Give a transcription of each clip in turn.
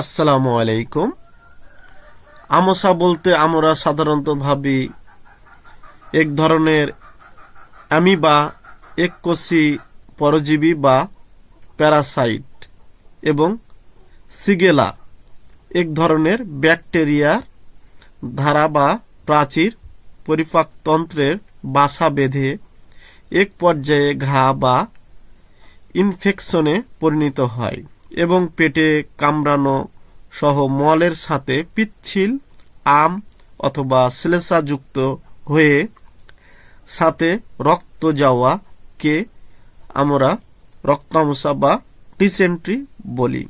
আসসালামু আলাইকুম। আমসা বলতে আমরা সাধারণত ভাবি এক ধরনের অ্যামিবা এককোষী পরজীবী বা প্যারাসাইট এবং সিগেলা, এক ধরনের ব্যাকটেরিয়ার ধারা বা প্রাচীর পরিপাকতন্ত্রের বাসা বেঁধে এক পর্যায়ে ঘা বা ইনফেকশনে পরিণত হয়। এবং পেটে কামড়ানো সহ মলের সাথে পিচ্ছিল, আম অথবা শ্লেষাযুক্ত হয়ে সাথে রক্ত যাওয়াকে আমরা রক্তামশা বা ডিসেন্ট্রি বলি।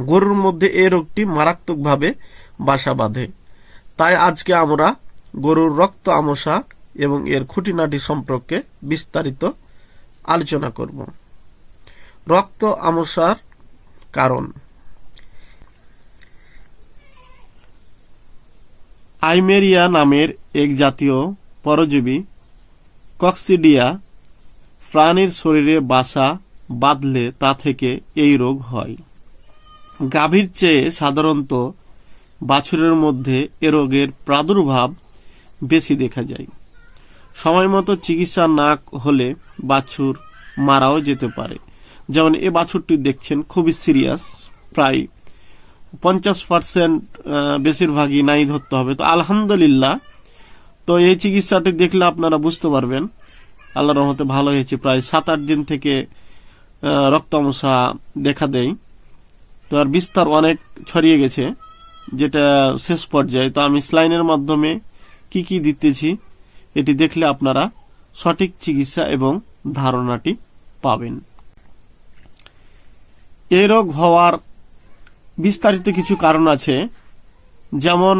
গরুর মধ্যে এই রোগটি মারাত্মকভাবে বাসা বাঁধে। তাই আজকে আমরা গরুর রক্ত আমসা এবং এর খুঁটিনাটি সম্পর্কে বিস্তারিত আলোচনা করব। রক্ত আমসার কারণ? আইমেরিয়া নামের এক জাতীয় পরজীবী, কক্সিডিয়া, প্রাণীর শরীরে বাসা বাঁধলে তা থেকে এই রোগ হয়। গাভীর চেয়ে সাধারণত বাছুরের মধ্যে এ রোগের প্রাদুর্ভাব বেশি দেখা যায়। সময় মতো চিকিৎসা না হলে বাছুর মারাও যেতে পারে। যেমন এ বাছুরটি দেখছেন, খুবই সিরিয়াস প্রায় পঞ্চাশ পার্সেন্ট বেশিরভাগই নাই ধরতে হবে। তো আলহামদুলিল্লাহ। তো এই চিকিৎসাটি দেখলে আপনারা বুঝতে পারবেন, আল্লাহ রহমতে ভালো হয়েছে। প্রায় সাত আট দিন থেকে রক্তামশা দেখা দেয়। তো আর বিস্তার অনেক ছড়িয়ে গেছে, যেটা শেষ পর্যায়ে। তো আমি স্লাইনের মাধ্যমে কি কি দিতেছি, এটি দেখলে আপনারা সঠিক চিকিৎসা এবং ধারণাটি পাবেন। এ রোগ হওয়ার বিস্তারিত কিছু কারণ আছে। যেমন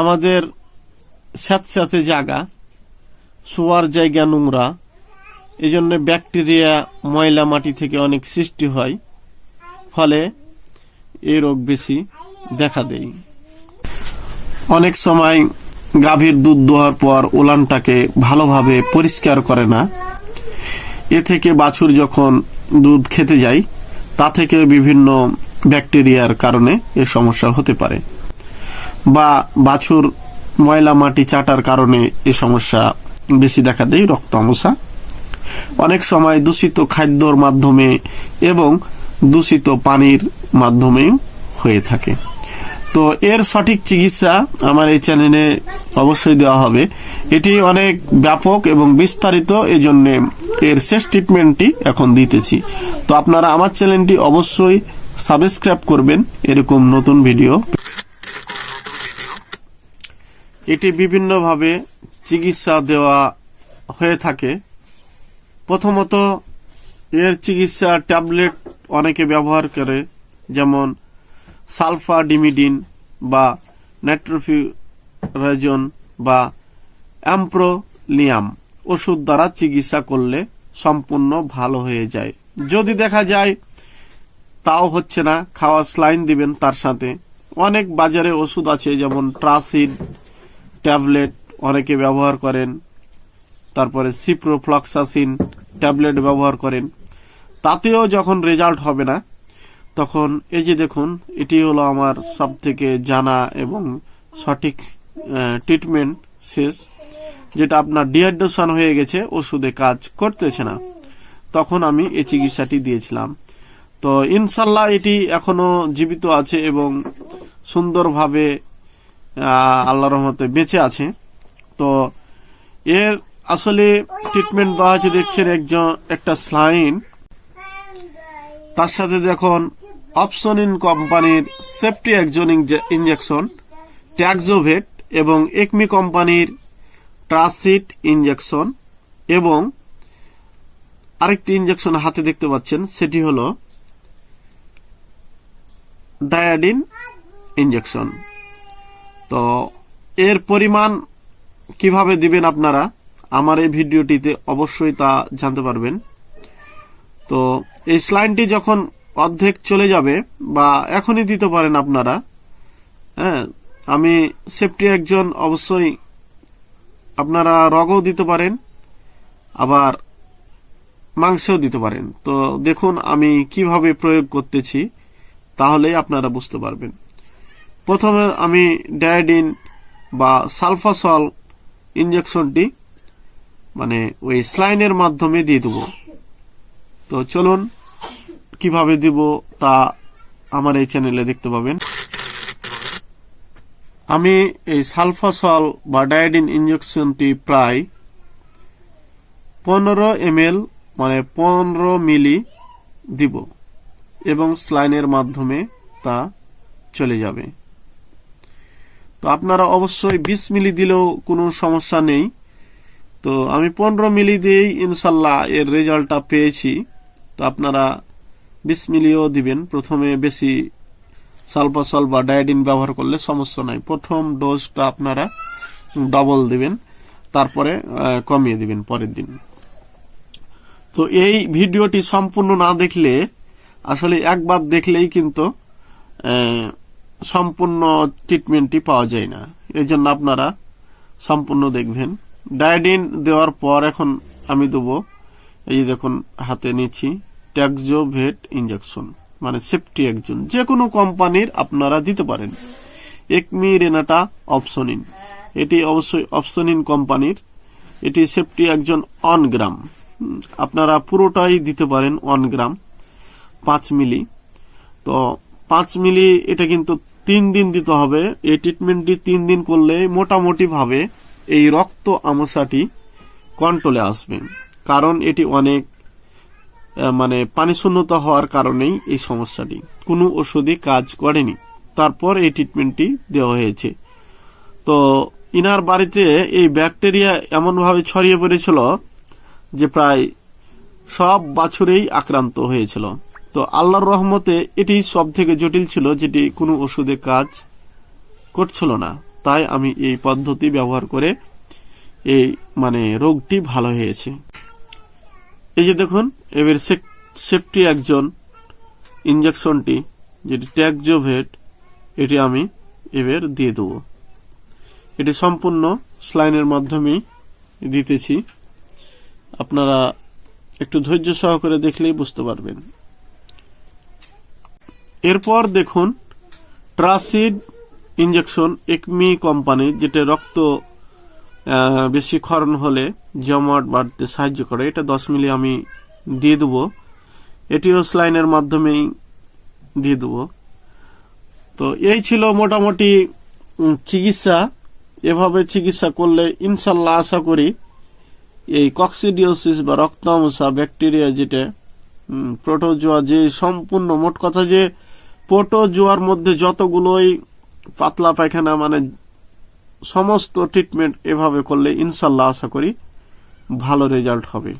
আমাদের স্যাঁতস্যাঁতে জায়গা শোয়ার জায়গা নোংরা এই জন্য ব্যাকটেরিয়া ময়লা মাটি থেকে অনেক সৃষ্টি হয়, ফলে এই রোগ বেশি দেখা দেয়। অনেক সময় গাভীর দুধ দোয়ার পর উলানটাকে ভালোভাবে পরিষ্কার করে না। এ থেকে বাছুর যখন দুধ খেতে যাই, তা থেকে বিভিন্ন ব্যাকটেরিয়ার কারণে এ সমস্যা হতে পারে বা বাছুর ময়লা মাটি চাটার কারণে এ সমস্যা বেশি দেখা দেয় রক্ত আমসা অনেক সময় দূষিত খাদ্যর মাধ্যমে এবং দূষিত পানির মাধ্যমেও হয়ে থাকে। তো এর সঠিক চিকিৎসা আমার এই চ্যানেলে অবশ্যই দেওয়া হবে। এটি অনেক ব্যাপক এবং বিস্তারিত এজন্য এর শেষ ট্রিটমেন্টটি এখন দিতেছি। তো আপনারা আমার চ্যানেলটি অবশ্যই সাবস্ক্রাইব করবেন। এরকম নতুন ভিডিও এটি বিভিন্নভাবে চিকিৎসা দেওয়া হয়ে থাকে। প্রথমত এর চিকিৎসা ট্যাবলেট অনেকে ব্যবহার করে, যেমন সালফা ডিমিডিন বা নাইট্রোফিরাজন বা অ্যাম্প্রোলিয়াম ওষুধ দ্বারা চিকিৎসা করলে সম্পূর্ণ ভালো হয়ে যায়। যদি দেখা যায় তাও হচ্ছে না খাওয়া স্লাইন দিবেন তার সাথে। অনেক বাজারে ওষুধ আছে, যেমন ট্রাসিড ট্যাবলেট অনেকে ব্যবহার করেন। তারপরে সিপ্রোফ্লক্সাসিন ট্যাবলেট ব্যবহার করেন। তাতেও যখন রেজাল্ট হবে না তখন, এই যে দেখুন, এটি হলো আমার সব থেকে জানা এবং সঠিক ট্রিটমেন্ট শেষ, যেটা আপনার ডিহাইড্রেশন হয়ে গেছে, ওষুধে কাজ করতেছে না। তখন আমি এই চিকিৎসাটি দিয়েছিলাম। তো ইনশাল্লাহ এটি এখনও জীবিত আছে এবং সুন্দরভাবে আল্লাহ রহমতে বেঁচে আছে। তো এর আসলে ট্রিটমেন্ট দেওয়া হয়েছে দেখছেন একজন, একটা স্লাইন তার সাথে দেখুন অপশন ইন কোম্পানির সেফটি একজন ইঞ্জেকশন ট্যাক্সোভেট এবং একমি কোম্পানির ট্রাসিট ইঞ্জেকশন এবং আরেকটি ইঞ্জেকশন হাতে দেখতে পাচ্ছেন, সেটি হল ডায়াডিন ইঞ্জেকশন তো এর পরিমাণ কীভাবে দিবেন আপনারা, আমার এই ভিডিওটিতে অবশ্যই তা জানতে পারবেন। তো এই স্লাইনটি যখন অর্ধেক চলে যাবে বা এখনই দিতে পারেন আপনারা। হ্যাঁ আমি সেফটি একজন, অবশ্যই আপনারা রগও দিতে পারেন, আবার মাংসও দিতে পারেন। তো দেখুন, আমি কীভাবে প্রয়োগ করতেছি তাহলেই আপনারা বুঝতে পারবেন। প্রথমে আমি ডায়োডিন বা সালফাসল ইঞ্জেকশনটি মানে ওই স্লাইনের মাধ্যমে দিয়ে দেবো। তো চলুন কীভাবে দিব তা আমার এই চ্যানেলে দেখতে পাবেন। আমি এই সালফাসল বা ডায়োডিন ইঞ্জেকশনটি প্রায় পনেরো এম মানে পনেরো মিলি দিব এবং স্লাইনের মাধ্যমে তা চলে যাবে। তো আপনারা অবশ্যই বিশ মিলি দিলেও কোনো সমস্যা নেই। তো আমি পনেরো মিলি দিয়েই ইনশাল্লাহ এর রেজাল্টটা পেয়েছি। তো আপনারা বিশ মিলিও দিবেন। প্রথমে বেশি সালফাসল বা ডায়োডিন ব্যবহার করলে সমস্যা নাই। প্রথম ডোজটা আপনারা ডবল দিবেন, তারপরে কমিয়ে দিবেন পরের দিন। তো এই ভিডিওটি সম্পূর্ণ না দেখলে, আসলে একবার দেখলেই কিন্তু সম্পূর্ণ ট্রিটমেন্টটি পাওয়া যায় না। এই জন্য আপনারা সম্পূর্ণ দেখবেন। ডায়োডিন দেওয়ার পর এখন আমি দেবো। এই দেখুন, হাতে নিচ্ছি। ট্যাক্সোভেট ইঞ্জেকশন মানে সেফটি একজন যে কোনো কোম্পানির আপনারা দিতে পারেন। একমি রেনাটা অপশনিন এটি অবশ্যই অপশনিন কোম্পানির। এটি সেফটি একজন অন গ্রাম। আপনারা পুরোটাই দিতে পারেন অন গ্রাম, পাঁচ মিলি। তো পাঁচ মিলি, এটা কিন্তু তিন দিন দিতে হবে। এই ট্রিটমেন্টটি তিন দিন করলে মোটামুটি ভাবে এই রক্ত আমসাটি কন্ট্রোলে আসবে। কারণ এটি অনেক মানে পানি শূন্যতা হওয়ার কারণেই এই সমস্যাটি। কোনো ওষুধই কাজ করেনি। তারপর এই ট্রিটমেন্টটি দেওয়া হয়েছে। তো ইনার বাড়িতে এই ব্যাকটেরিয়া এমনভাবে ছড়িয়ে পড়েছিল যে প্রায় সব বাছুরেই আক্রান্ত হয়েছিল। তো আল্লাহর রহমতে এটি সব থেকে জটিল ছিল যেটি কোনো ওষুধে কাজ করছিল না। তাই আমি এই পদ্ধতি ব্যবহার করে এই মানে রোগটি ভালো হয়েছে। এই যে দেখুন এবার সেফটি একজন ইঞ্জেকশনটি যেটি ট্যাকজোভেট এটি আমি এবার দিয়ে দেবো। এটি সম্পূর্ণ স্লাইনের মাধ্যমেই দিতেছি। আপনারা একটু ধৈর্য সহকারে দেখলেই বুঝতে পারবেন। এরপর দেখুন ট্রাসিড ইঞ্জেকশন একমি কোম্পানি যেটা রক্ত বেশি ক্ষরণ হলে জমাট বাড়তে সাহায্য করে, এটা দশ মিলি আমি দিয়ে দেবো। এটিও স্লাইনের মাধ্যমেই দিয়ে দেবো। তো এই ছিল মোটামুটি চিকিৎসা। এভাবে চিকিৎসা করলে ইনশাল্লাহ আশা করি এই কক্সিডিওসিস বা রক্তামশা ব্যাকটেরিয়া যেটা প্রোটোজোয়া যে সম্পূর্ণ মোট কথা যে প্রোটোজোয়ার মধ্যে যতগুলোই পাতলা পায়খানা মানে সমস্ত ট্রিটমেন্ট এভাবে করলে ইনশাল্লাহ আশা করি ভালো রেজাল্ট হবে।